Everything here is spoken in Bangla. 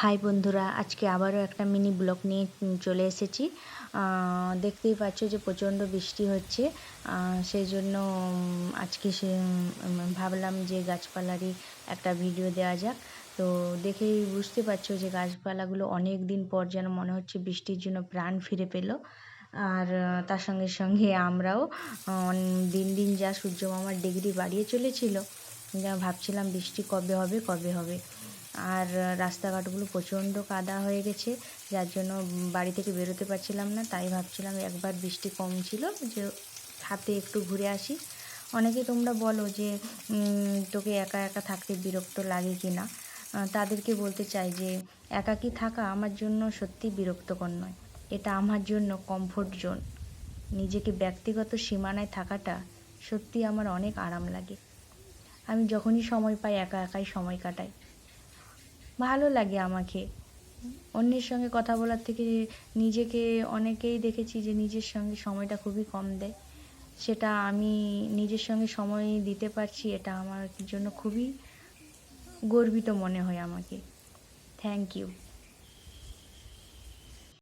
হাই বন্ধুরা, আজকে আবারও একটা মিনি ব্লগ নিয়ে চলে এসেছি। দেখতেই পাচ্ছ যে প্রচণ্ড বৃষ্টি হচ্ছে। সেই জন্য আজকে সে ভাবলাম যে গাছপালারই একটা ভিডিও দেওয়া যাক। তো দেখেই বুঝতে পারছ যে গাছপালাগুলো অনেক দিন পর যেন মনে হচ্ছে বৃষ্টির জন্য প্রাণ ফিরে পেল। আর তার সঙ্গে সঙ্গে আমরাও দিন দিন যা সূর্য মামার ডিগ্রি বাড়িয়ে চলেছিল, যা ভাবছিলাম বৃষ্টি কবে হবে কবে হবে। আর রাস্তাঘাটগুলো প্রচণ্ড কাদা হয়ে গেছে, যার জন্য বাড়ি থেকে বেরোতে পারছিলাম না, তাই ভাবছিলাম একবার বৃষ্টি কম ছিল, যে হাতে একটু ঘুরে আসি। অনেকে তোমরা বলো যে তোকে একা একা থাকতে বিরক্ত লাগে কি না তাদেরকে বলতে চাই যে, একাকী থাকা আমার জন্য সত্যি বিরক্তকর নয়। এটা আমার জন্য কমফোর্ট জোন নিজেকে ব্যক্তিগত সীমানায় থাকাটা সত্যি আমার অনেক আরাম লাগে। আমি যখনই সময় পাই, একা একাই সময় কাটাই। ভালো লাগে আমাকে। অন্যের সঙ্গে কথা বলার থেকে নিজেকে অনেকেই দেখেছি যে নিজের সঙ্গে সময়টা খুবই কম দেয়। সেটা আমি নিজের সঙ্গে সময় দিতে পারছি, এটা আমার জন্য খুবই গর্বিত মনে হয় আমাকে। Thank you